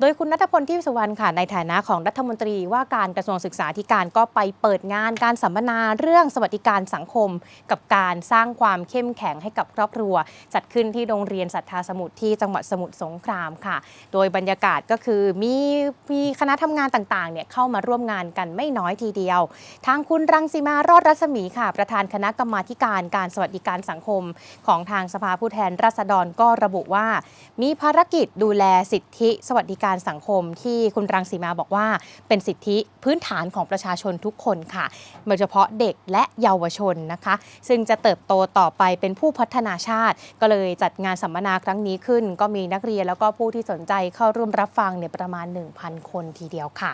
โดยคุณนัทพลที่สุวรรณค่ะในฐานะของรัฐมนตรีว่าการกระทรวงศึกษาธิการก็ไปเปิดงานการสัมมนาเรื่องสวัสดิการสังคม กับการสร้างความเข้มแข็งให้กับครอบครัว จัดขึ้นที่โรงเรียนศรัทธาสมุทรที่จังหวัดสมุทรสงครามค่ะ โดยบรรยากาศก็คือมีมีคณะทำงานต่างๆเนี่ยเข้ามาร่วมงานกันไม่น้อยทีเดียว ทางคุณรังสีมารอดรัศมีค่ะ ประธานคณะกรรมาธิการการสวัสดิการสังคม ของทางสภาผู้แทนราษฎรก็ระบุว่า มีภารกิจดูแลสิทธิสวัสดิการการสังคมที่คุณรังสีมาบอกว่า เป็นสิทธิพื้นฐานของประชาชนทุกคนค่ะโดยเฉพาะเด็กและเยาวชนนะคะ ซึ่งจะเติบโตต่อไปเป็นผู้พัฒนาชาติ ก็เลยจัดงานสัมมนาครั้งนี้ขึ้น ก็มีนักเรียนแล้วก็ผู้ที่สนใจเข้าร่วมรับฟังเนี่ยประมาณ 1,000 คนทีเดียวค่ะ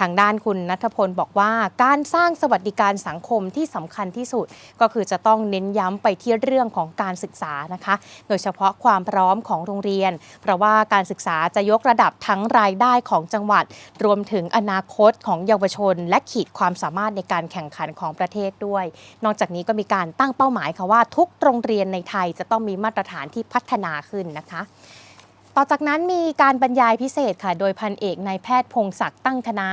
ทางด้านคุณนัทพลบอกว่า การสร้างสวัสดิการสังคมที่สำคัญที่สุด ก็คือจะต้องเน้นย้ำไปที่เรื่องของการศึกษานะคะ โดยเฉพาะความพร้อมของโรงเรียน เพราะว่าการศึกษาจะยกระดับทั้งรายได้ของจังหวัด รวมถึงอนาคตของเยาวชน และขีดความสามารถในการแข่งขันของประเทศด้วย นอกจากนี้ก็มีการตั้งเป้าหมายค่ะว่าทุกโรงเรียนในไทยจะต้องมีมาตรฐานที่พัฒนาขึ้นนะคะ ต่อจากนั้นมีการบรรยายพิเศษค่ะ โดยพันเอกนายแพทย์พงศักดิ์ตั้งธนา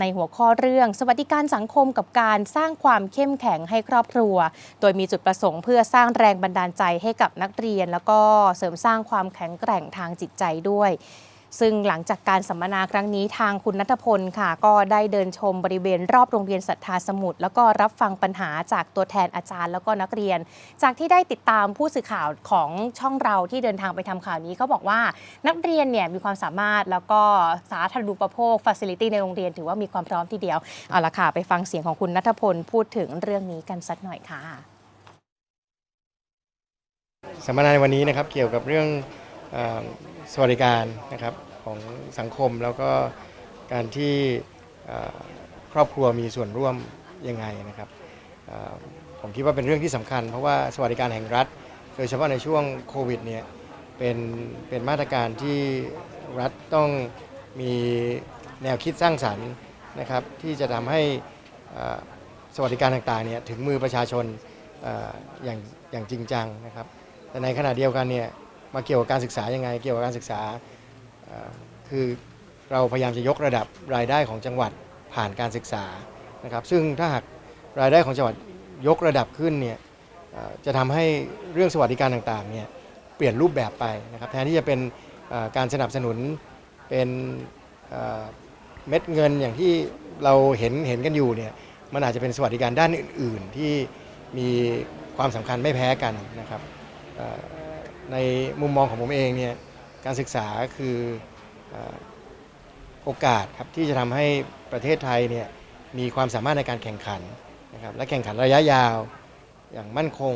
ในหัวข้อเรื่อง สวัสดิการสังคมกับการสร้างความเข้มแข็งให้ครอบครัว โดยมีจุดประสงค์เพื่อสร้างแรงบันดาลใจให้กับนักเรียน แล้วก็เสริมสร้างความแข็งแกร่งทางจิตใจด้วย ซึ่งหลังจากการสัมมนาครั้งนี้ทางคุณนัทพลค่ะ ก็ได้เดินชมบริเวณรอบโรงเรียนศรัทธาสมุทรแล้วก็รับฟังปัญหาจากตัวแทนอาจารย์แล้วก็นักเรียน จากที่ได้ติดตามผู้สื่อข่าวของช่องเราที่เดินทางไปทำข่าวนี้ก็บอกว่านักเรียนเนี่ยมีความสามารถแล้วก็สาธารณูปโภคฟัซิลิตี้ในโรงเรียนถือว่ามีความพร้อมทีเดียวเอาละค่ะไปฟังเสียงของคุณนัทพลพูดถึงเรื่องนี้กันสักหน่อยค่ะสัมมนาในวันนี้นะครับเกี่ยวกับเรื่อง สวัสดิการนะครับของสังคมแล้วก็การที่ครอบครัวมีส่วนร่วมยังไงนะครับผมคิดว่าเป็นเรื่องที่สำคัญ เพราะว่าสวัสดิการแห่งรัฐ โดยเฉพาะในช่วงโควิดเนี่ยเป็นเป็นมาตรการที่รัฐต้องมีแนวคิดสร้างสรรค์นะครับ ที่จะทำให้สวัสดิการต่างๆเนี่ยถึงมือประชาชนออย่างอย่างจริงจังนะครับ แต่ในขณะเดียวกันเนี่ย มาเกี่ยวกับการศึกษายังไง เกี่ยวกับการศึกษาคือเราพยายามจะยกระดับรายได้ของจังหวัดผ่านการศึกษานะครับซึ่งถ้าหากรายได้ของจังหวัดยกระดับขึ้นเนี่ยจะทำให้เรื่องสวัสดิการต่างๆเนี่ยเปลี่ยนรูปแบบไปนะครับแทนที่จะเป็นการสนับสนุนเป็นเม็ดเงินอย่างที่เราเห็นเห็นกันอยู่เนี่ยมันอาจจะเป็นสวัสดิการด้านอื่น ๆ ที่มีความสำคัญไม่แพ้กันนะครับ ในมุมมองของผมเองเนี่ยการศึกษาคือเอ่อโอกาสครับที่จะทำให้ประเทศไทยเนี่ยมีความสามารถในการแข่งขันนะครับและแข่งขันระยะยาวอย่างมั่นคง